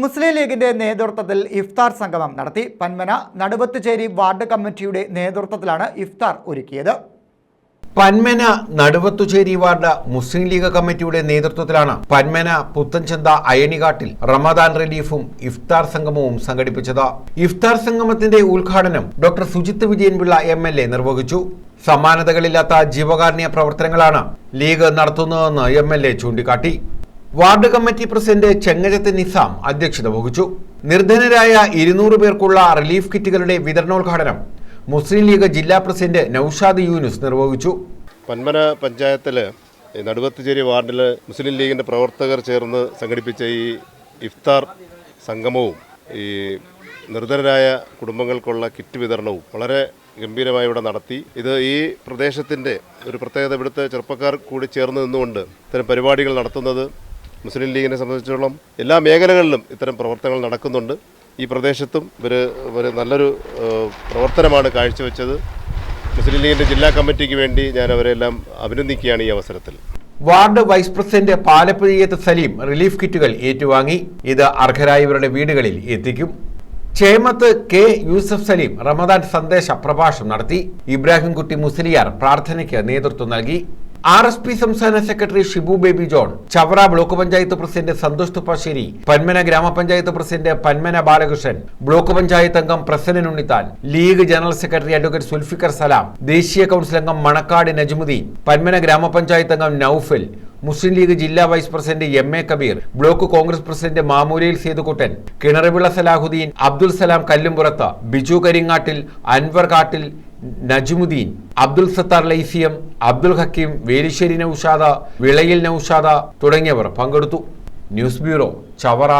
മുസ്ലിം ലീഗിന്റെ നേതൃത്വത്തിൽ ഇഫ്താർ സംഗമം നടത്തി. പന്മന നടുവത്തുചേരി വാർഡ് കമ്മിറ്റിയുടെ നേതൃത്വത്തിലാണ് ഇഫ്താർ ഒരുക്കിയത്. Panmana Naduvathucheri ward Muslim League കമ്മിറ്റിയുടെ നേതൃത്വത്തിലാണ് പന്മന പുത്തൻചന്ത അയണികാട്ടിൽ റമദാൻ റിലീഫും ഇഫ്താർ സംഗമവും സംഘടിപ്പിച്ചത്. ഇഫ്താർ സംഗമത്തിന്റെ ഉദ്ഘാടനം doctor Sujith Vijayanpillai M L നിർവഹിച്ചു. സമാനതകളില്ലാത്ത ജീവകാരുണ്യ പ്രവർത്തനങ്ങളാണ് ലീഗ് നടത്തുന്നതെന്ന് എം എൽ എ ചൂണ്ടിക്കാട്ടി. Ward committee president Chengarath Nizam അധ്യക്ഷത വഹിച്ചു. നിർധനരായ ഇരുന്നൂറ് പേർക്കുള്ള റിലീഫ് കിറ്റുകളുടെ വിതരണോദ്ഘാടനം മുസ്ലിം ലീഗ് ജില്ലാ പ്രസിഡന്റ് നൌഷാദ് യൂനുസ് നിർവഹിച്ചു. പന്മന പഞ്ചായത്തിൽ നടുവത്തുചേരി വാർഡിൽ മുസ്ലിം ലീഗിന്റെ പ്രവർത്തകർ ചേർന്ന് സംഘടിപ്പിച്ച ഈ ഇഫ്താർ സംഗമവും ഈ നിർധനരായ കുടുംബങ്ങൾക്കുള്ള കിറ്റ് വിതരണവും വളരെ ഗംഭീരമായി ഇവിടെ നടത്തി. ഇത് ഈ പ്രദേശത്തിന്റെ ഒരു പ്രത്യേകത ഇവിടുത്തെ ചെറുപ്പക്കാർ കൂടി ചേർന്ന് നിന്നുകൊണ്ട് ഇത്തരം പരിപാടികൾ നടത്തുന്നത് മുസ്ലിം ലീഗിനെ സംബന്ധിച്ചിടത്തോളം എല്ലാ മേഖലകളിലും ഇത്തരം പ്രവർത്തനങ്ങൾ നടക്കുന്നുണ്ട്. ഈ പ്രദേശത്തും ഇവർ ഒരു നല്ലൊരു പ്രവർത്തനമാണ് കാഴ്ചവെച്ചത്. മുസ്ലിം ലീഗിന്റെ ജില്ലാ കമ്മിറ്റിക്ക് വേണ്ടി ഞാൻ അവരെല്ലാം അഭിനന്ദിക്കുകയാണ് ഈ അവസരത്തിൽ. Ward vice president Palappuzhayath Saleem relief കിറ്റുകൾ ഏറ്റുവാങ്ങി. ഇത് അർഹരായവരുടെ വീടുകളിൽ എത്തിക്കും. ചേമത്ത് കെ യൂസഫ് സലീം റമദാൻ സന്ദേശ പ്രഭാഷണം നടത്തി. ഇബ്രാഹിംകുട്ടി മുസ്ലിയാർ പ്രാർത്ഥനയ്ക്ക് നേതൃത്വം നൽകി. ആർ എസ് പി സംസ്ഥാന secretary Shibu Baby John Chavara block panchayat president Santhosh Thuppassery Panmana gramapanchayat president Panmana Balakrishnan block panchayat അംഗം Prasannan Unnithan League general secretary advocate Sulfikar Salam ദേശീയ കൗൺസിൽ അംഗം മണക്കാട് നജ്മുദ്ദീൻ പന്മന ഗ്രാമപഞ്ചായത്ത് അംഗം നൌഫൽ മുസ്ലിം ലീഗ് ജില്ലാ vice president M A Kabeer block Congress president Mamoolayil Sethukuttan Kinarivila Salahuddin Abdul Salam Kallumpurath Biju Karingattil Anwar Kattil Najmuddin Abdul Sathar Lyceum Abdul Hakeem Velissery Naushad Vilayil Naushad തുടങ്ങിയവർ പങ്കെടുത്തു. News bureau Chavara.